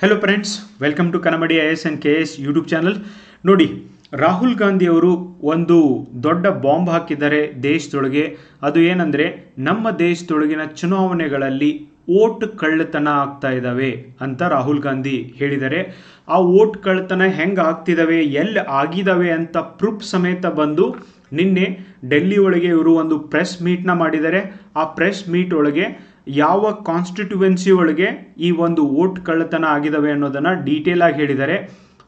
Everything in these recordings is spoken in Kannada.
Hello friends welcome to ಕನ್ನಮಡಿ I S N K S YouTube channel ನೋಡಿ, ರಾಹುಲ್ ಗಾಂಧಿ ಅವರು ಒಂದು ದೊಡ್ಡ ಬಾಂಬ್ ಹಾಕಿದ್ದಾರೆ ದೇಶದೊಳಗೆ. ಅದು ಏನಂದರೆ, ನಮ್ಮ ದೇಶದೊಳಗಿನ ಚುನಾವಣೆಗಳಲ್ಲಿ ಓಟ್ ಕಳ್ಳತನ ಆಗ್ತಾ ಇದ್ದಾವೆ ಅಂತ ರಾಹುಲ್ ಗಾಂಧಿ ಹೇಳಿದ್ದಾರೆ. ಆ ಓಟ್ ಕಳ್ಳತನ ಹೆಂಗೆ ಆಗ್ತಿದ್ದಾವೆ ಎಲ್ಲಿ ಆಗಿದ್ದಾವೆ ಅಂತ ಪ್ರೂಫ್ ಸಮೇತ ಬಂದು ನಿನ್ನೆ ಡೆಲ್ಲಿ ಒಳಗೆ ಇವರು ಒಂದು ಪ್ರೆಸ್ ಮೀಟ್ನ ಮಾಡಿದ್ದಾರೆ. ಆ ಪ್ರೆಸ್ ಮೀಟ್ ಒಳಗೆ ಯಾವ ಕಾನ್ಸ್ಟಿಟ್ಯುವೆನ್ಸಿ ಒಳಗೆ ಈ ಒಂದು ವೋಟ್ ಕಳ್ಳತನ ಆಗಿದಾವೆ ಅನ್ನೋದನ್ನ ಡೀಟೇಲ್ ಆಗಿ ಹೇಳಿದ್ದಾರೆ.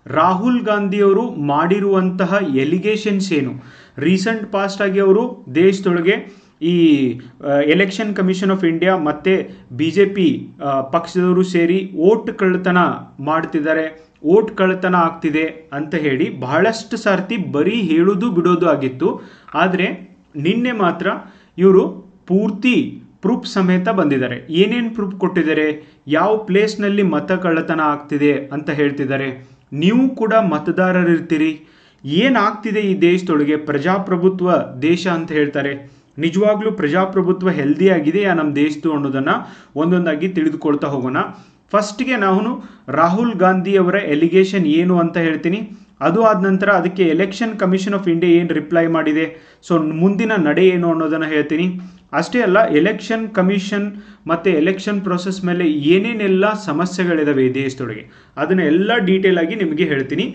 ರಾಹುಲ್ ಗಾಂಧಿ ಅವರು ಮಾಡಿರುವಂತಹ ಎಲಿಗೇಷನ್ಸ್ ಏನು? ರೀಸೆಂಟ್ ಪಾಸ್ಟ್ ಆಗಿ ಅವರು ದೇಶದೊಳಗೆ ಈ ಎಲೆಕ್ಷನ್ ಕಮಿಷನ್ ಆಫ್ ಇಂಡಿಯಾ ಮತ್ತೆ ಬಿ ಜೆ ಪಿ ಪಕ್ಷದವರು ಸೇರಿ ಓಟ್ ಕಳ್ಳತನ ಮಾಡ್ತಿದ್ದಾರೆ. ಓಟ್ ಕಳ್ಳತನ ಆಗ್ತಿದೆ ಅಂತ ಹೇಳಿ ಬಹಳಷ್ಟು ಸಾರ್ತಿ ಬರೀ ಹೇಳೋದು ಬಿಡೋದು ಆಗಿತ್ತು. ಆದರೆ ನಿನ್ನೆ ಮಾತ್ರ ಇವರು ಪೂರ್ತಿ ಪ್ರೂಫ್ ಸಮೇತ ಬಂದಿದ್ದಾರೆ. ಏನೇನು ಪ್ರೂಫ್ ಕೊಟ್ಟಿದ್ದಾರೆ? ಯಾವ ಪ್ಲೇಸ್ನಲ್ಲಿ ಮತ ಕಳ್ಳತನ ಆಗ್ತಿದೆ ಅಂತ ಹೇಳ್ತಿದ್ದಾರೆ. ನೀವು ಕೂಡ ಮತದಾರರಿರ್ತೀರಿ. ಏನಾಗ್ತಿದೆ ಈ ದೇಶದೊಳಗೆ? ಪ್ರಜಾಪ್ರಭುತ್ವ ದೇಶ ಅಂತ ಹೇಳ್ತಾರೆ. ನಿಜವಾಗ್ಲೂ ಪ್ರಜಾಪ್ರಭುತ್ವ ಹೆಲ್ದಿ ಆಗಿದೆಯಾ ನಮ್ಮ ದೇಶದ್ದು ಅನ್ನೋದನ್ನು ಒಂದೊಂದಾಗಿ ತಿಳಿದುಕೊಳ್ತಾ ಹೋಗೋಣ. ಫಸ್ಟ್ಗೆ ನಾನು ರಾಹುಲ್ ಗಾಂಧಿ ಅವರ ಎಲಿಗೇಷನ್ ಏನು ಅಂತ ಹೇಳ್ತೀನಿ. ಅದು ಆದ ನಂತರ ಅದಕ್ಕೆ ಎಲೆಕ್ಷನ್ ಕಮಿಷನ್ ಆಫ್ ಇಂಡಿಯಾ ಏನು ರಿಪ್ಲೈ ಮಾಡಿದೆ? ಸೊ ಮುಂದಿನ ನಡೆ ಏನು ಅನ್ನೋದನ್ನು ಹೇಳ್ತೀನಿ. ಅಷ್ಟೇ ಅಲ್ಲ ಎಲೆಕ್ಷನ್ ಕಮಿಷನ್ ಮತ್ತು ಎಲೆಕ್ಷನ್ ಪ್ರೊಸೆಸ್ ಮೇಲೆ ಏನೇನೆಲ್ಲ ಸಮಸ್ಯೆಗಳಿದಾವೆ ಈ ದೇಶದೊಳಗೆ, ಅದನ್ನ ಎಲ್ಲ ಡೀಟೇಲ್ ಆಗಿ ನಿಮಗೆ ಹೇಳ್ತೀನಿ.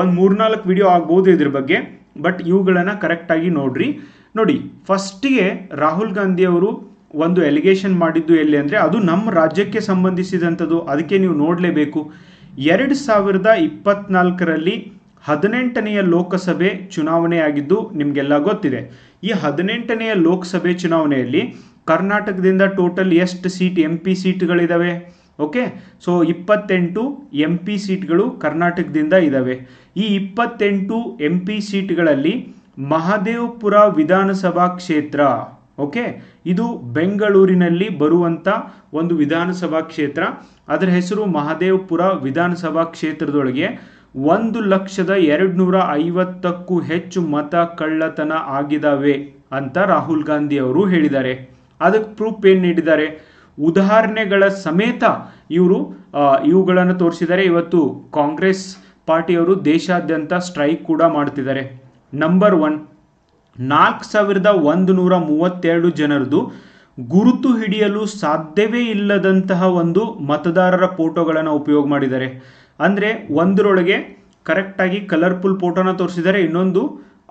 ಒಂದು ಮೂರ್ನಾಲ್ಕು ವಿಡಿಯೋ ಆಗ್ಬೋದು ಇದ್ರ ಬಗ್ಗೆ ಬಟ್ ಇವುಗಳನ್ನು ಕರೆಕ್ಟಾಗಿ ನೋಡ್ರಿ. ನೋಡಿ ಫಸ್ಟಿಗೆ ರಾಹುಲ್ ಗಾಂಧಿ ಅವರು ಒಂದು ಎಲಿಗೇಷನ್ ಮಾಡಿದ್ದು ಎಲ್ಲಿ ಅಂದರೆ, ಅದು ನಮ್ಮ ರಾಜ್ಯಕ್ಕೆ ಸಂಬಂಧಿಸಿದಂಥದ್ದು ಅದಕ್ಕೆ ನೀವು ನೋಡಲೇಬೇಕು. ಎರಡು ಸಾವಿರದ ಇಪ್ಪತ್ನಾಲ್ಕರಲ್ಲಿ ಹದಿನೆಂಟನೆಯ ಲೋಕಸಭೆ ಚುನಾವಣೆ ಆಗಿದ್ದು ನಿಮಗೆಲ್ಲ ಗೊತ್ತಿದೆ. ಈ ಹದಿನೆಂಟನೆಯ ಲೋಕಸಭೆ ಚುನಾವಣೆಯಲ್ಲಿ ಕರ್ನಾಟಕದಿಂದ ಟೋಟಲ್ ಎಷ್ಟು ಸೀಟ್ ಎಂ ಪಿ ಸೀಟ್ಗಳಿದ್ದಾವೆ ಓಕೆ? ಸೊ ಇಪ್ಪತ್ತೆಂಟು ಎಂ ಪಿ ಸೀಟ್ಗಳು ಕರ್ನಾಟಕದಿಂದ ಇದ್ದಾವೆ ಈ ಇಪ್ಪತ್ತೆಂಟು ಎಂ ಪಿ ಸೀಟ್ಗಳಲ್ಲಿ ಮಹದೇವಪುರ ವಿಧಾನಸಭಾ ಕ್ಷೇತ್ರ, ಓಕೆ? ಇದು ಬೆಂಗಳೂರಿನಲ್ಲಿ ಬರುವಂಥ ಒಂದು ವಿಧಾನಸಭಾ ಕ್ಷೇತ್ರ. ಅದರ ಹೆಸರು ಮಹದೇವಪುರ ವಿಧಾನಸಭಾ ಕ್ಷೇತ್ರದೊಳಗೆ ಒಂದು ಲಕ್ಷದ ಎರಡು ನೂರ ಐವತ್ತಕ್ಕೂ ಹೆಚ್ಚು ಮತ ಕಳ್ಳತನ ಆಗಿದಾವೆ ಅಂತ ರಾಹುಲ್ ಗಾಂಧಿ ಅವರು ಹೇಳಿದ್ದಾರೆ. ಅದಕ್ಕೆ ಪ್ರೂಫ್ ಏನು ನೀಡಿದ್ದಾರೆ? ಉದಾಹರಣೆಗಳ ಸಮೇತ ಇವರು ಇವುಗಳನ್ನು ತೋರಿಸಿದ್ದಾರೆ. ಇವತ್ತು ಕಾಂಗ್ರೆಸ್ ಪಾರ್ಟಿಯವರು ದೇಶಾದ್ಯಂತ ಸ್ಟ್ರೈಕ್ ಕೂಡ ಮಾಡ್ತಿದ್ದಾರೆ. ನಂಬರ್ ಒನ್ ನಾಲ್ಕು ಸಾವಿರದ ಒಂದು ನೂರ ಮೂವತ್ತೆರಡು ಜನರದು ಗುರುತು ಹಿಡಿಯಲು ಸಾಧ್ಯವೇ ಇಲ್ಲದಂತಹ ಒಂದು ಮತದಾರರ ಫೋಟೋಗಳನ್ನು ಉಪಯೋಗ ಮಾಡಿದ್ದಾರೆ. ಅಂದರೆ ಒಂದರೊಳಗೆ ಕರೆಕ್ಟಾಗಿ ಕಲರ್ಫುಲ್ ಫೋಟೋನ ತೋರಿಸಿದರೆ ಇನ್ನೊಂದು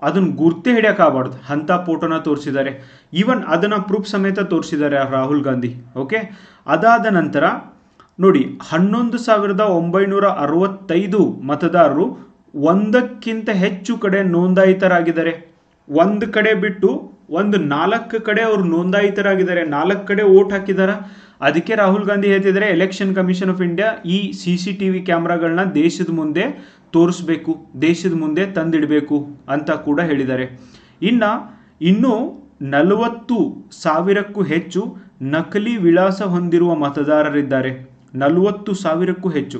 ಅದನ್ನು ಗುರ್ತೇ ಹಿಡಿಯೋಕ್ಕಾಗಬಾರ್ದು ಅಂಥ ಫೋಟೋನ ತೋರಿಸಿದ್ದಾರೆ. ಈವನ್ ಅದನ್ನು ಪ್ರೂಫ್ ಸಮೇತ ತೋರಿಸಿದ್ದಾರೆ ರಾಹುಲ್ ಗಾಂಧಿ, ಓಕೆ? ಅದಾದ ನಂತರ ನೋಡಿ, ಹನ್ನೊಂದು ಸಾವಿರದ ಒಂಬೈನೂರ ಅರವತ್ತೈದು ಮತದಾರರು ಒಂದಕ್ಕಿಂತ ಹೆಚ್ಚು ಕಡೆ ನೋಂದಾಯಿತರಾಗಿದ್ದಾರೆ. ಒಂದು ಕಡೆ ಬಿಟ್ಟು ಒಂದು ನಾಲ್ಕು ಕಡೆ ಅವರು ನೋಂದಾಯಿತರಾಗಿದ್ದಾರೆ, ನಾಲ್ಕು ಕಡೆ ಓಟ್ ಹಾಕಿದಾರ? ಅದಕ್ಕೆ ರಾಹುಲ್ ಗಾಂಧಿ ಹೇಳ್ತಿದ್ದಾರೆ ಎಲೆಕ್ಷನ್ ಕಮಿಷನ್ ಆಫ್ ಇಂಡಿಯಾ ಈ ಸಿ ಸಿ ಟಿ ವಿ ಕ್ಯಾಮ್ರಾಗಳನ್ನ ದೇಶದ ಮುಂದೆ ತೋರಿಸ್ಬೇಕು, ದೇಶದ ಮುಂದೆ ತಂದಿಡಬೇಕು ಅಂತ ಕೂಡ ಹೇಳಿದ್ದಾರೆ. ಇನ್ನು ಇನ್ನೂ ನಲವತ್ತು ಸಾವಿರಕ್ಕೂ ಹೆಚ್ಚು ನಕಲಿ ವಿಳಾಸ ಹೊಂದಿರುವ ಮತದಾರರಿದ್ದಾರೆ. ನಲವತ್ತು ಸಾವಿರಕ್ಕೂ ಹೆಚ್ಚು.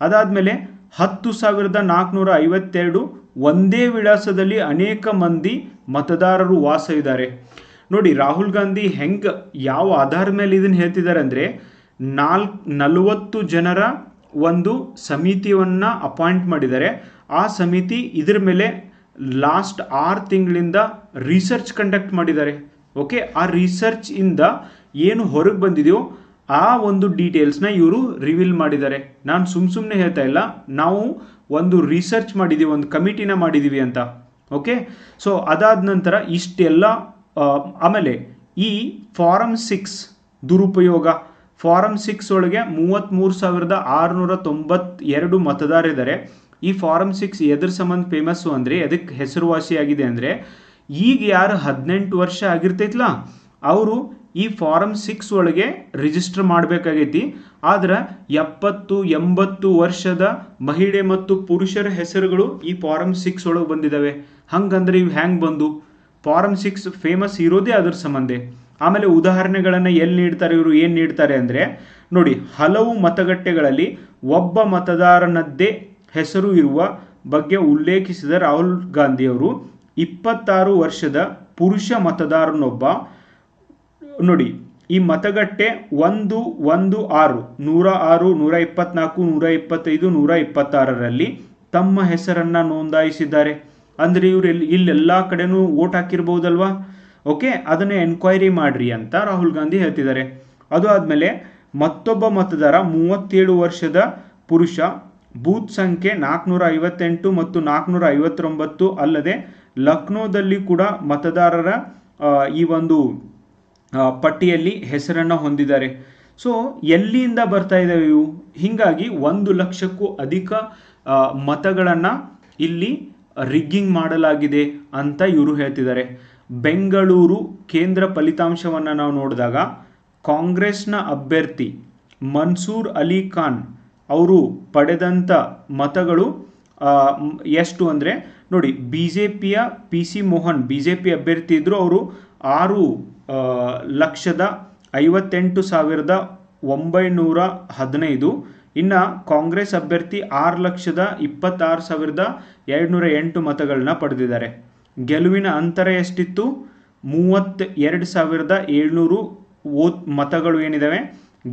ಅದಾದಮೇಲೆ ಹತ್ತು ಸಾವಿರದ ನಾಲ್ಕುನೂರ ಐವತ್ತೆರಡು ಒಂದೇ ವಿಳಾಸದಲ್ಲಿ ಅನೇಕ ಮಂದಿ ಮತದಾರರು ವಾಸ ಇದ್ದಾರೆ. ನೋಡಿ, ರಾಹುಲ್ ಗಾಂಧಿ ಹೆಂಗೆ ಯಾವ ಆಧಾರದ ಮೇಲೆ ಇದನ್ನು ಹೇಳ್ತಿದ್ದಾರೆ ಅಂದರೆ ನಾಲ್ಕು ನಲವತ್ತು ಜನರ ಒಂದು ಸಮಿತಿಯನ್ನು ಅಪಾಯಿಂಟ್ ಮಾಡಿದ್ದಾರೆ. ಆ ಸಮಿತಿ ಇದರ ಮೇಲೆ ಲಾಸ್ಟ್ ಆರು ತಿಂಗಳಿಂದ ರಿಸರ್ಚ್ ಕಂಡಕ್ಟ್ ಮಾಡಿದ್ದಾರೆ. ಓಕೆ, ಆ ರಿಸರ್ಚ್ ಇಂದ ಏನು ಹೊರಗೆ ಬಂದಿದೆಯೋ ಆ ಒಂದು ಡೀಟೇಲ್ಸ್ನ ಇವರು ರಿವೀಲ್ ಮಾಡಿದ್ದಾರೆ. ನಾನು ಸುಮ್ಮ ಸುಮ್ಮನೆ ಹೇಳ್ತಾ ಇಲ್ಲ. ನಾವು ಒಂದು ರಿಸರ್ಚ್ ಮಾಡಿದ್ದೀವಿ ಒಂದು ಕಮಿಟಿನ ಮಾಡಿದ್ದೀವಿ ಅಂತ. ಓಕೆ ಸೊ ಅದಾದ ನಂತರ ಇಷ್ಟೆಲ್ಲ ಆಮೇಲೆ ಈ ಫಾರಮ್ ಸಿಕ್ಸ್ ದುರುಪಯೋಗ. ಫಾರಮ್ ಸಿಕ್ಸ್ ಒಳಗೆ ಮೂವತ್ತ್ಮೂರು ಸಾವಿರದ ಆರುನೂರ ತೊಂಬತ್ತೆರಡು ಮತದಾರರಿದ್ದಾರೆ ಈ ಫಾರಮ್ ಸಿಕ್ಸ್ ಎದ್ರ ಸಂಬಂಧ ಫೇಮಸ್ಸು ಅಂದರೆ ಅದಕ್ಕೆ ಹೆಸರುವಾಸಿಯಾಗಿದೆ ಅಂದರೆ, ಈಗ ಯಾರು ಹದಿನೆಂಟು ವರ್ಷ ಆಗಿರ್ತೈತಲ್ಲ ಅವರು ಈ ಫಾರಂ ಸಿಕ್ಸ್ ಒಳಗೆ ರಿಜಿಸ್ಟರ್ ಮಾಡಬೇಕಾಗೈತಿ. ಆದ್ರೆ ಎಪ್ಪತ್ತು, ಎಂಬತ್ತು ವರ್ಷದ ಮಹಿಳೆ ಮತ್ತು ಪುರುಷರ ಹೆಸರುಗಳು ಈ ಫಾರಂ ಸಿಕ್ಸ್ ಒಳಗೆ ಬಂದಿದ್ದಾವೆ ಹಂಗಂದ್ರೆ ಇವು ಹ್ಯಾಂಗ್ ಬಂದು? ಫಾರಂ ಸಿಕ್ಸ್ ಫೇಮಸ್ ಇರೋದೇ ಅದ್ರ ಸಂಬಂಧ. ಆಮೇಲೆ ಉದಾಹರಣೆಗಳನ್ನು ಎಲ್ಲಿ ನೀಡ್ತಾರೆ ಇವರು, ಏನು ನೀಡ್ತಾರೆ ಅಂದರೆ, ನೋಡಿ, ಹಲವು ಮತಗಟ್ಟೆಗಳಲ್ಲಿ ಒಬ್ಬ ಮತದಾರನದ್ದೇ ಹೆಸರು ಇರುವ ಬಗ್ಗೆ ಉಲ್ಲೇಖಿಸಿದ ರಾಹುಲ್ ಗಾಂಧಿಯವರು ಇಪ್ಪತ್ತಾರು ವರ್ಷದ ಪುರುಷ ಮತದಾರನೊಬ್ಬ ನೋಡಿ, ಈ ಮತಗಟ್ಟೆ ಒಂದು ಒಂದು, ಆರು, ನೂರ ಆರು, ನೂರ ಇಪ್ಪತ್ನಾಲ್ಕು, ನೂರ ಇಪ್ಪತ್ತೈದು, ನೂರ ಇಪ್ಪತ್ತಾರರಲ್ಲಿ ತಮ್ಮ ಹೆಸರನ್ನ ನೋಂದಾಯಿಸಿದ್ದಾರೆ. ಅಂದ್ರೆ ಇವ್ರು ಇಲ್ಲಿ ಇಲ್ಲೆಲ್ಲ ಕಡೆನೂ ಓಟ್ ಹಾಕಿರ್ಬೋದಲ್ವಾ? ಓಕೆ, ಅದನ್ನ ಎನ್ಕ್ವೈರಿ ಮಾಡ್ರಿ ಅಂತ ರಾಹುಲ್ ಗಾಂಧಿ ಹೇಳ್ತಿದ್ದಾರೆ. ಅದು ಆದಮೇಲೆ ಮತ್ತೊಬ್ಬ ಮತದಾರ, ಮೂವತ್ತೇಳು ವರ್ಷದ ಪುರುಷ, ಬೂತ್ ಸಂಖ್ಯೆ ನಾಲ್ಕುನೂರ ಐವತ್ತೆಂಟು ಮತ್ತು ನಾಲ್ಕುನೂರ ಐವತ್ತೊಂಬತ್ತು ಅಲ್ಲದೆ ಲಕ್ನೋದಲ್ಲಿ ಕೂಡ ಮತದಾರರ ಈ ಒಂದು ಪಟ್ಟಿಯಲ್ಲಿ ಹೆಸರನ್ನು ಹೊಂದಿದ್ದಾರೆ. ಸೊ ಎಲ್ಲಿಂದ ಬರ್ತಾ ಇದ್ದಾವೆ ಇವು? ಹೀಗಾಗಿ ಒಂದು ಲಕ್ಷಕ್ಕೂ ಅಧಿಕ ಮತಗಳನ್ನು ಇಲ್ಲಿ ರಿಗ್ಗಿಂಗ್ ಮಾಡಲಾಗಿದೆ ಅಂತ ಇವರು ಹೇಳ್ತಿದ್ದಾರೆ. ಬೆಂಗಳೂರು ಕೇಂದ್ರ ಫಲಿತಾಂಶವನ್ನು ನಾವು ನೋಡಿದಾಗ ಕಾಂಗ್ರೆಸ್ನ ಅಭ್ಯರ್ಥಿ ಮನ್ಸೂರ್ ಅಲಿ ಖಾನ್ ಅವರು ಪಡೆದಂಥ ಮತಗಳು ಎಷ್ಟು ಅಂದರೆ ನೋಡಿ ಬಿ ಜೆ ಪಿಯ P C Mohan B J P ಅಭ್ಯರ್ಥಿ ಇದ್ದರು ಅವರು ಆರು ಲಕ್ಷದ ಐವತ್ತೆಂಟು ಸಾವಿರದ ಒಂಬೈನೂರ ಹದಿನೈದು. ಇನ್ನು ಕಾಂಗ್ರೆಸ್ ಅಭ್ಯರ್ಥಿ ಆರು ಲಕ್ಷದ ಇಪ್ಪತ್ತಾರು ಸಾವಿರದ ಎರಡುನೂರ ಎಂಟು ಮತಗಳನ್ನ ಪಡೆದಿದ್ದಾರೆ. ಗೆಲುವಿನ ಅಂತರ ಎಷ್ಟಿತ್ತು? ಮೂವತ್ತ ಎರಡು ಸಾವಿರದ ಏಳ್ನೂರು ಓ ಮತಗಳು ಏನಿದ್ದಾವೆ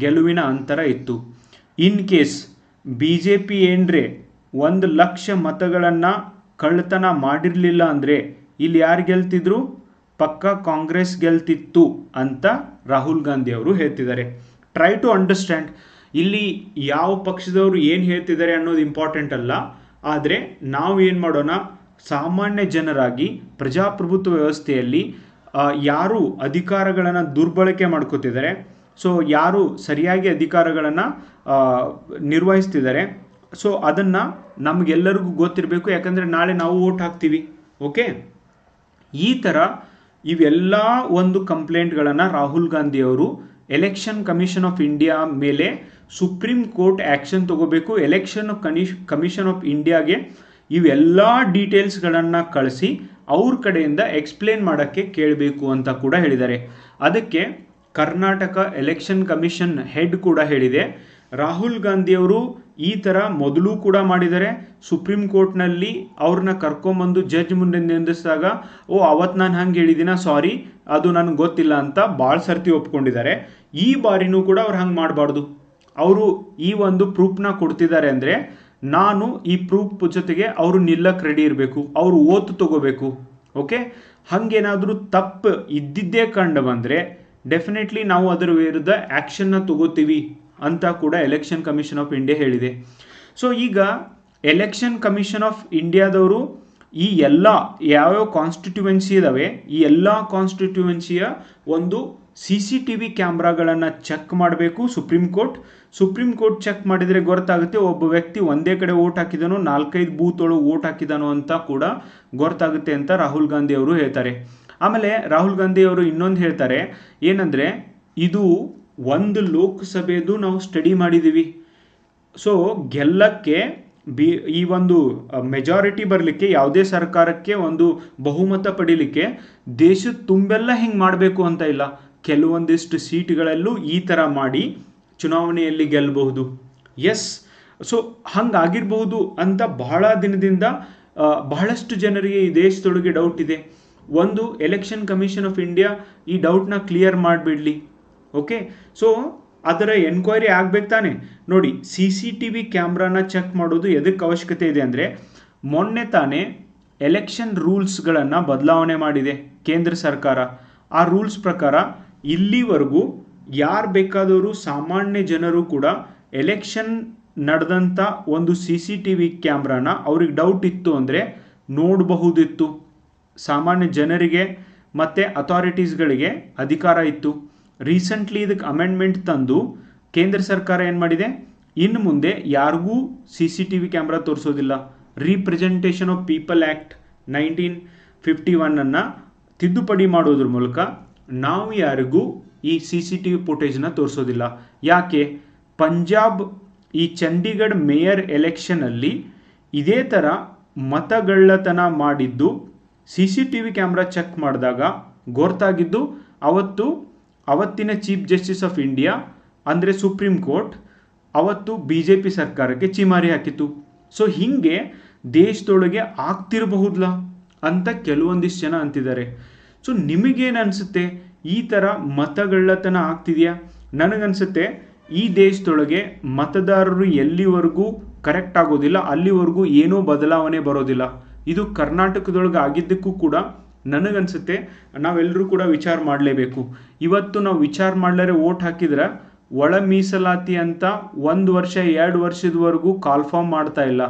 ಗೆಲುವಿನ ಅಂತರ ಇತ್ತು. In case B J P ಏನ್ರೆ ಒಂದು ಲಕ್ಷ ಮತಗಳನ್ನು ಕಳ್ಳತನ ಮಾಡಿರಲಿಲ್ಲ ಅಂದರೆ ಇಲ್ಲಿ ಯಾರು ಗೆಲ್ತಿದ್ರು? ಪಕ್ಕ ಕಾಂಗ್ರೆಸ್ ಗೆಲ್ತಿತ್ತು ಅಂತ ರಾಹುಲ್ ಗಾಂಧಿ ಅವರು ಹೇಳ್ತಿದ್ದಾರೆ. ಟ್ರೈ ಟು ಅಂಡರ್ಸ್ಟ್ಯಾಂಡ್ ಇಲ್ಲಿ ಯಾವ ಪಕ್ಷದವರು ಏನು ಹೇಳ್ತಿದ್ದಾರೆ ಅನ್ನೋದು ಇಂಪಾರ್ಟೆಂಟ್ ಅಲ್ಲ. ಆದರೆ ನಾವು ಏನು ಮಾಡೋಣ? ಸಾಮಾನ್ಯ ಜನರಾಗಿ ಪ್ರಜಾಪ್ರಭುತ್ವ ವ್ಯವಸ್ಥೆಯಲ್ಲಿ ಯಾರು ಅಧಿಕಾರಗಳನ್ನು ದುರ್ಬಳಕೆ ಮಾಡ್ಕೋತಿದ್ದಾರೆ. ಸೊ ಯಾರು ಸರಿಯಾಗಿ ಅಧಿಕಾರಗಳನ್ನು ನಿರ್ವಹಿಸ್ತಿದ್ದಾರೆ. ಸೊ ಅದನ್ನು ನಮಗೆಲ್ಲರಿಗೂ ಗೊತ್ತಿರಬೇಕು. ಯಾಕಂದರೆ ನಾಳೆ ನಾವು ಓಟ್ ಹಾಕ್ತೀವಿ. ಓಕೆ ಈ ಥರ ಇವೆಲ್ಲ ಒಂದು ಕಂಪ್ಲೇಂಟ್ಗಳನ್ನು ರಾಹುಲ್ ಗಾಂಧಿ ಅವರು ಎಲೆಕ್ಷನ್ ಕಮಿಷನ್ ಆಫ್ ಇಂಡಿಯಾ ಮೇಲೆ ಸುಪ್ರೀಂ ಕೋರ್ಟ್ ಆ್ಯಕ್ಷನ್ ತಗೋಬೇಕು, ಎಲೆಕ್ಷನ್ ಕನಿಷ್ ಕಮಿಷನ್ ಆಫ್ ಇಂಡಿಯಾಗೆ ಇವೆಲ್ಲ ಡೀಟೇಲ್ಸ್ಗಳನ್ನು ಕಳಿಸಿ ಅವ್ರ ಕಡೆಯಿಂದ ಎಕ್ಸ್ಪ್ಲೇನ್ ಮಾಡೋಕ್ಕೆ ಕೇಳಬೇಕು ಅಂತ ಕೂಡ ಹೇಳಿದ್ದಾರೆ. ಅದಕ್ಕೆ ಕರ್ನಾಟಕ ಎಲೆಕ್ಷನ್ ಕಮಿಷನ್ ಹೆಡ್ ಕೂಡ ಹೇಳಿದೆ. ರಾಹುಲ್ ಗಾಂಧಿಯವರು ಈ ಥರ ಮೊದಲು ಕೂಡ ಮಾಡಿದ್ದಾರೆ ಸುಪ್ರೀಂ ಕೋರ್ಟ್ನಲ್ಲಿ ಅವ್ರನ್ನ ಕರ್ಕೊಂಬಂದು ಜಡ್ಜ್ ಮುಂದೆ ನಿಂದಿಸಿದಾಗ, ಓ ಅವತ್ತು ನಾನು ಹಂಗೆ ಹೇಳಿದ್ದೀನ ಸಾರಿ, ಅದು ನನಗೆ ಗೊತ್ತಿಲ್ಲ ಅಂತ ಭಾಳ ಸರ್ತಿ ಒಪ್ಕೊಂಡಿದ್ದಾರೆ. ಈ ಬಾರಿನೂ ಕೂಡ ಅವ್ರು ಹಂಗೆ ಮಾಡಬಾರ್ದು. ಅವರು ಈ ಒಂದು ಪ್ರೂಫ್ನ ಕೊಡ್ತಿದ್ದಾರೆ ಅಂದರೆ ನಾನು ಈ ಪ್ರೂಫ್ ಜೊತೆಗೆ ಅವರು ನಿಲ್ಲಕ್ಕೆ ರೆಡಿ ಇರಬೇಕು, ಅವರು ಓತು ತಗೋಬೇಕು, ಓಕೆ? ಹಾಗೇನಾದರೂ ತಪ್ಪು ಇದ್ದಿದ್ದೇ ಕಂಡು ಬಂದರೆ ಡೆಫಿನೆಟ್ಲಿ ನಾವು ಅದರ ವಿರುದ್ಧ ಆ್ಯಕ್ಷನ್ನ ತಗೋತೀವಿ. ಅಂತ ಕೂಡ ಎಲೆಕ್ಷನ್ ಕಮಿಷನ್ ಆಫ್ ಇಂಡಿಯಾ ಹೇಳಿದೆ. ಸೊ ಈಗ ಎಲೆಕ್ಷನ್ ಕಮಿಷನ್ ಆಫ್ ಇಂಡಿಯಾದವರು ಈ ಎಲ್ಲ ಯಾವ್ಯಾವ ಕಾನ್ಸ್ಟಿಟ್ಯೂವೆನ್ಸಿ ಇದ್ದಾವೆ ಈ ಎಲ್ಲ ಕಾನ್ಸ್ಟಿಟ್ಯೂವೆನ್ಸಿಯ ಒಂದು ಸಿ ಸಿ ಟಿ ವಿ ಕ್ಯಾಮ್ರಾಗಳನ್ನು ಚೆಕ್ ಮಾಡಬೇಕು supreme court supreme court check ಮಾಡಿದರೆ ಗೊತ್ತಾಗುತ್ತೆ ಒಬ್ಬ ವ್ಯಕ್ತಿ ಒಂದೇ ಕಡೆ ಓಟ್ ಹಾಕಿದಾನೋ, ನಾಲ್ಕೈದು ಬೂತ್ ಒಳಗೆ ಓಟ್ ಹಾಕಿದಾನೋ ಅಂತ ಕೂಡ ಗೊತ್ತಾಗುತ್ತೆ ಅಂತ ರಾಹುಲ್ ಗಾಂಧಿ ಅವರು ಹೇಳ್ತಾರೆ. ಆಮೇಲೆ ರಾಹುಲ್ ಗಾಂಧಿ ಅವರು ಇನ್ನೊಂದು ಹೇಳ್ತಾರೆ, ಏನಂದರೆ ಇದು ಒಂದು ಲೋಕಸಭೆದು ನಾವು ಸ್ಟಡಿ ಮಾಡಿದ್ದೀವಿ ಸೊ ಗೆಲ್ಲಕ್ಕೆ ಬಿ, ಈ ಒಂದು ಮೆಜಾರಿಟಿ ಬರಲಿಕ್ಕೆ ಯಾವುದೇ ಸರ್ಕಾರಕ್ಕೆ ಒಂದು ಬಹುಮತ ಪಡಿಲಿಕ್ಕೆ ದೇಶದ ತುಂಬೆಲ್ಲ ಹಿಂಗೆ ಮಾಡಬೇಕು ಅಂತ ಇಲ್ಲ. ಕೆಲವೊಂದಿಷ್ಟು ಸೀಟ್ಗಳಲ್ಲೂ ಈ ಥರ ಮಾಡಿ ಚುನಾವಣೆಯಲ್ಲಿ ಗೆಲ್ಲಬಹುದು ಎಸ್ ಸೊ ಹಂಗಾಗಿರ್ಬಹುದು ಅಂತ ಬಹಳ ದಿನದಿಂದ ಬಹಳಷ್ಟು ಜನರಿಗೆ ಈ ದೇಶದೊಳಗೆ ಡೌಟ್ ಇದೆ. ಒಂದು ಎಲೆಕ್ಷನ್ ಕಮಿಷನ್ ಆಫ್ ಇಂಡಿಯಾ ಈ ಡೌಟ್ನ ಕ್ಲಿಯರ್ ಮಾಡಿಬಿಡ್ಲಿ. ಓಕೆ ಸೊ ಅದರ ಎನ್ಕ್ವೈರಿ ಆಗ್ಬೇಕು ತಾನೆ. ನೋಡಿ ಸಿ ಸಿ ಟಿ ವಿ ಕ್ಯಾಮ್ರಾನ ಚೆಕ್ ಮಾಡೋದು ಎದಕ್ಕೆ ಅವಶ್ಯಕತೆ ಇದೆ ಅಂದರೆ, ಮೊನ್ನೆ ತಾನೇ ಎಲೆಕ್ಷನ್ ರೂಲ್ಸ್ಗಳನ್ನು ಬದಲಾವಣೆ ಮಾಡಿದೆ ಕೇಂದ್ರ ಸರ್ಕಾರ. ಆ ರೂಲ್ಸ್ ಪ್ರಕಾರ ಇಲ್ಲಿವರೆಗೂ ಯಾರು ಬೇಕಾದವರು ಸಾಮಾನ್ಯ ಜನರು ಕೂಡ ಎಲೆಕ್ಷನ್ ನಡೆದಂಥ ಒಂದು ಸಿ ಸಿ ಟಿ ವಿ ಕ್ಯಾಮ್ರಾನ ಅವ್ರಿಗೆ ಡೌಟ್ ಇತ್ತು ಅಂದರೆ ನೋಡಬಹುದಿತ್ತು. ಸಾಮಾನ್ಯ ಜನರಿಗೆ ಮತ್ತು ಅಥಾರಿಟೀಸ್ಗಳಿಗೆ ಅಧಿಕಾರ ಇತ್ತು. ರೀಸೆಂಟ್ಲಿ ಇದಕ್ಕೆ ಅಮೆಂಡ್ಮೆಂಟ್ ತಂದು ಕೇಂದ್ರ ಸರ್ಕಾರ ಏನು ಮಾಡಿದೆ? ಇನ್ನು ಮುಂದೆ ಯಾರಿಗೂ C C T V camera ತೋರಿಸೋದಿಲ್ಲ. Representation of people act nineteen fifty ಒನ್ನನ್ನು ತಿದ್ದುಪಡಿ ಮಾಡೋದ್ರ ಮೂಲಕ ನಾವು ಯಾರಿಗೂ ಈ ಸಿ ಸಿ ಟಿ ವಿ ಫುಟೇಜ್ನ ತೋರಿಸೋದಿಲ್ಲ. ಯಾಕೆ? ಪಂಜಾಬ್ ಈ ಚಂಡೀಗಢ ಮೇಯರ್ ಎಲೆಕ್ಷನಲ್ಲಿ ಇದೇ ಥರ ಮತಗಳ್ಳತನ ಮಾಡಿದ್ದು C C T V camera check ಮಾಡಿದಾಗ ಗೊತ್ತಾಗಿದ್ದು ಅವತ್ತು ಅವತ್ತಿನ ಚೀಫ್ ಜಸ್ಟಿಸ್ ಆಫ್ ಇಂಡಿಯಾ, ಅಂದರೆ ಸುಪ್ರೀಂ ಕೋರ್ಟ್, ಅವತ್ತು ಬಿ ಜೆ ಪಿ ಸರ್ಕಾರಕ್ಕೆ ಚಿಮಾರಿ ಹಾಕಿತ್ತು. ಸೊ ಹೀಗೆ ದೇಶದೊಳಗೆ ಆಗ್ತಿರಬಹುದಲ್ಲ ಅಂತ ಕೆಲವೊಂದಿಷ್ಟು ಜನ ಅಂತಿದ್ದಾರೆ. ಸೊ ನಿಮಗೇನು ಅನಿಸುತ್ತೆ? ಈ ಥರ ಮತಗಳ್ಳತನ ಆಗ್ತಿದೆಯಾ? ನನಗನ್ಸುತ್ತೆ, ಈ ದೇಶದೊಳಗೆ ಮತದಾರರು ಎಲ್ಲಿವರೆಗೂ ಕರೆಕ್ಟ್ ಆಗೋದಿಲ್ಲ, ಅಲ್ಲಿವರೆಗೂ ಏನೂ ಬದಲಾವಣೆ ಬರೋದಿಲ್ಲ. ಇದು ಕರ್ನಾಟಕದೊಳಗೆ ಆಗಿದ್ದಕ್ಕೂ ಕೂಡ ನನಗನ್ಸುತ್ತೆ ನಾವೆಲ್ಲರೂ ಕೂಡ ವಿಚಾರ ಮಾಡಲೇಬೇಕು. ಇವತ್ತು ನಾವು ವಿಚಾರ ಮಾಡ್ಲಾರೆ ಓಟ್ ಹಾಕಿದ್ರೆ ಒಳ ಮೀಸಲಾತಿ ಅಂತ ಒಂದು ವರ್ಷ, ಎರಡು ವರ್ಷದವರೆಗೂ ಕಾಲ್ಫಾರ್ಮ್ ಮಾಡ್ತಾ ಇಲ್ಲ.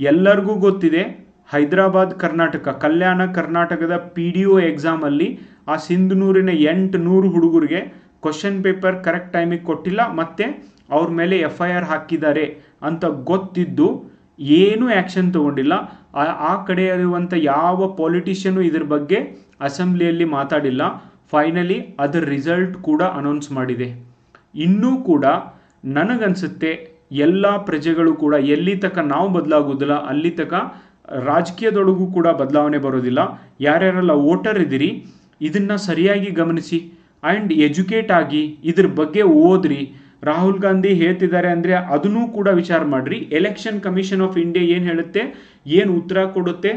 ಎಲ್ಲರಿಗೂ ಗೊತ್ತಿದೆ, ಹೈದರಾಬಾದ್ ಕರ್ನಾಟಕ, ಕಲ್ಯಾಣ ಕರ್ನಾಟಕದ ಪಿ ಡಿ ಒ ಎಕ್ಸಾಮಲ್ಲಿ ಆ ಸಿಂಧನೂರಿನ ಎಂಟು ನೂರು ಹುಡುಗರಿಗೆ ಕ್ವಶನ್ ಪೇಪರ್ ಕರೆಕ್ಟ್ ಟೈಮಿಗೆ ಕೊಟ್ಟಿಲ್ಲ, ಮತ್ತು ಅವ್ರ ಮೇಲೆ ಎಫ್ ಐ ಆರ್ ಹಾಕಿದ್ದಾರೆ ಅಂತ ಗೊತ್ತಿದ್ದು ಏನೂ ಆ್ಯಕ್ಷನ್ ತಗೊಂಡಿಲ್ಲ. ಆ ಕಡೆ ಇರುವಂಥ ಯಾವ ಪೊಲಿಟಿಷಿಯನು ಇದ್ರ ಬಗ್ಗೆ ಅಸೆಂಬ್ಲಿಯಲ್ಲಿ ಮಾತಾಡಿಲ್ಲ. ಫೈನಲಿ ಅದರ ರಿಸಲ್ಟ್ ಕೂಡ ಅನೌನ್ಸ್ ಮಾಡಿದೆ. ಇನ್ನೂ ಕೂಡ ನನಗನ್ಸುತ್ತೆ ಎಲ್ಲ ಪ್ರಜೆಗಳು ಕೂಡ, ಎಲ್ಲಿ ತನಕ ನಾವು ಬದಲಾಗೋದಿಲ್ಲ ಅಲ್ಲಿ ತನಕ ರಾಜಕೀಯದೊಳಗೂ ಕೂಡ ಬದಲಾವಣೆ ಬರೋದಿಲ್ಲ. ಯಾರ್ಯಾರೆಲ್ಲ ವೋಟರ್ ಇದ್ದೀರಿ, ಇದನ್ನು ಸರಿಯಾಗಿ ಗಮನಿಸಿ. ಆ್ಯಂಡ್ ಎಜುಕೇಟ್ ಆಗಿ ಇದ್ರ ಬಗ್ಗೆ ಓದ್ರಿ. ರಾಹುಲ್ ಗಾಂಧಿ ಹೇಳ್ತಿದ್ದಾರೆ ಅಂದರೆ ಅದನ್ನೂ ಕೂಡ ವಿಚಾರ ಮಾಡ್ರಿ. ಎಲೆಕ್ಷನ್ ಕಮಿಷನ್ ಆಫ್ ಇಂಡಿಯಾ ಏನು ಹೇಳುತ್ತೆ? ಏನು ಉತ್ತರ ಕೊಡುತ್ತೆ?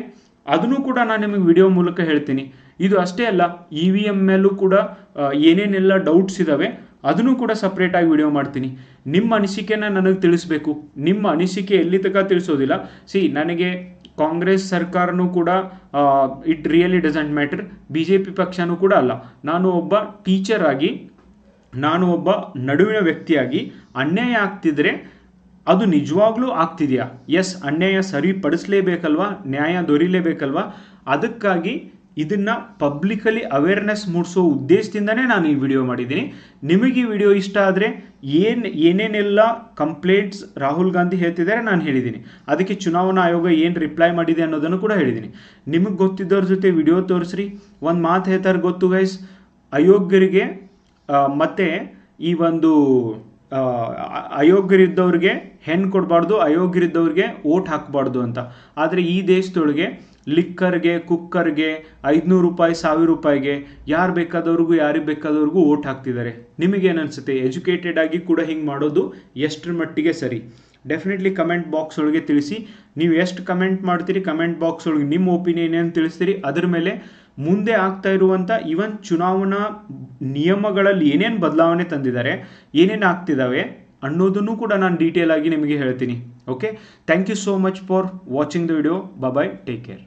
ಅದನ್ನು ಕೂಡ ನಾನು ನಿಮಗೆ ವಿಡಿಯೋ ಮೂಲಕ ಹೇಳ್ತೀನಿ. ಇದು ಅಷ್ಟೇ ಅಲ್ಲ ಇ ವಿ ಎಂ ಮೇಲೂ ಕೂಡ ಏನೇನೆಲ್ಲ ಡೌಟ್ಸ್ ಇದ್ದಾವೆ ಅದನ್ನು ಕೂಡ ಸಪ್ರೇಟಾಗಿ ವಿಡಿಯೋ ಮಾಡ್ತೀನಿ. ನಿಮ್ಮ ಅನಿಸಿಕೆನ ನನಗೆ ತಿಳಿಸ್ಬೇಕು. ನಿಮ್ಮ ಅನಿಸಿಕೆ ಎಲ್ಲಿ ತನಕ ತಿಳಿಸೋದಿಲ್ಲ. ಸಿ ನನಗೆ ಕಾಂಗ್ರೆಸ್ ಸರ್ಕಾರನೂ ಕೂಡ it really doesn't matter B J P ಪಕ್ಷನೂ ಕೂಡ ಅಲ್ಲ. ನಾನು ಒಬ್ಬ ಟೀಚರ್ ಆಗಿ ನಾನು ಒಬ್ಬ ನಡುವಿನ ವ್ಯಕ್ತಿಯಾಗಿ ಅನ್ಯಾಯ ಆಗ್ತಿದ್ರೆ ಅದು ನಿಜವಾಗ್ಲೂ ಆಗ್ತಿದೆಯಾ? ಎಸ್, ಅನ್ಯಾಯ ಸರಿಪಡಿಸಲೇಬೇಕಲ್ವಾ? ನ್ಯಾಯ ದೊರೀಲೇಬೇಕಲ್ವಾ? ಅದಕ್ಕಾಗಿ ಇದನ್ನು ಪಬ್ಲಿಕಲಿ ಅವೇರ್ನೆಸ್ ಮೂಡಿಸೋ ಉದ್ದೇಶದಿಂದನೇ ನಾನು ಈ ವಿಡಿಯೋ ಮಾಡಿದ್ದೀನಿ. ನಿಮಗೆ ಈ ವಿಡಿಯೋ ಇಷ್ಟ ಆದರೆ ಏನು, ಏನೇನೆಲ್ಲ ಕಂಪ್ಲೇಂಟ್ಸ್ ರಾಹುಲ್ ಗಾಂಧಿ ಹೇಳ್ತಿದ್ದಾರೆ ನಾನು ಹೇಳಿದ್ದೀನಿ. ಅದಕ್ಕೆ ಚುನಾವಣಾ ಆಯೋಗ ಏನು ರಿಪ್ಲೈ ಮಾಡಿದೆ ಅನ್ನೋದನ್ನು ಕೂಡ ಹೇಳಿದ್ದೀನಿ. ನಿಮಗೆ ಗೊತ್ತಿದ್ದವ್ರ ಜೊತೆ ವಿಡಿಯೋ ತೋರಿಸ್ರಿ. ಒಂದು ಮಾತು ಹೇಳ್ತಾರೆ ಗೊತ್ತು ಗೈಸ್. ಅಯೋಗ್ಯರಿಗೆ ಮತ್ತೆ ಈ ಒಂದು ಅಯೋಗ್ಯರಿದ್ದವ್ರಿಗೆ ಹೆಣ್ಣು ಕೊಡಬಾರ್ದು, ಅಯೋಗ್ಯರಿದ್ದವ್ರಿಗೆ ಓಟ್ ಹಾಕಬಾರ್ದು ಅಂತ. ಆದರೆ ಈ ದೇಶದೊಳಗೆ ಲಿಕ್ಕರ್ಗೆ, ಕುಕ್ಕರ್ಗೆ, ಐದುನೂರು ರೂಪಾಯಿ, ಸಾವಿರ ರೂಪಾಯಿಗೆ ಯಾರು ಬೇಕಾದವ್ರಿಗೂ, ಯಾರಿಗೆ ಬೇಕಾದವ್ರಿಗೂ ಓಟ್ ಹಾಕ್ತಿದ್ದಾರೆ. ನಿಮಗೇನು ಅನಿಸುತ್ತೆ ಎಜುಕೇಟೆಡ್ ಆಗಿ ಕೂಡ ಹಿಂಗೆ ಮಾಡೋದು ಎಷ್ಟರ ಮಟ್ಟಿಗೆ ಸರಿ. ಡೆಫಿನೆಟ್ಲಿ ಕಮೆಂಟ್ ಬಾಕ್ಸ್ ಒಳಗೆ ತಿಳಿಸಿ. ನೀವು ಎಷ್ಟು ಕಮೆಂಟ್ ಮಾಡ್ತೀರಿ ಕಮೆಂಟ್ ಬಾಕ್ಸ್ ಒಳಗೆ ನಿಮ್ಮ ಒಪಿನಿಯನ್ ಏನು ತಿಳಿಸ್ತೀರಿ, ಅದ್ರ ಮೇಲೆ ಮುಂದೆ ಆಗ್ತಾ ಇರುವಂಥ ಇವನ್ ಚುನಾವಣಾ ನಿಯಮಗಳಲ್ಲಿ ಏನೇನು ಬದಲಾವಣೆ ತಂದಿದ್ದಾರೆ, ಏನೇನು ಆಗ್ತಿದ್ದಾವೆ ಅನ್ನೋದನ್ನು ಕೂಡ ನಾನು ಡೀಟೇಲ್ ಆಗಿ ನಿಮಗೆ ಹೇಳ್ತೀನಿ. Okay thank you so much for watching the video bye take care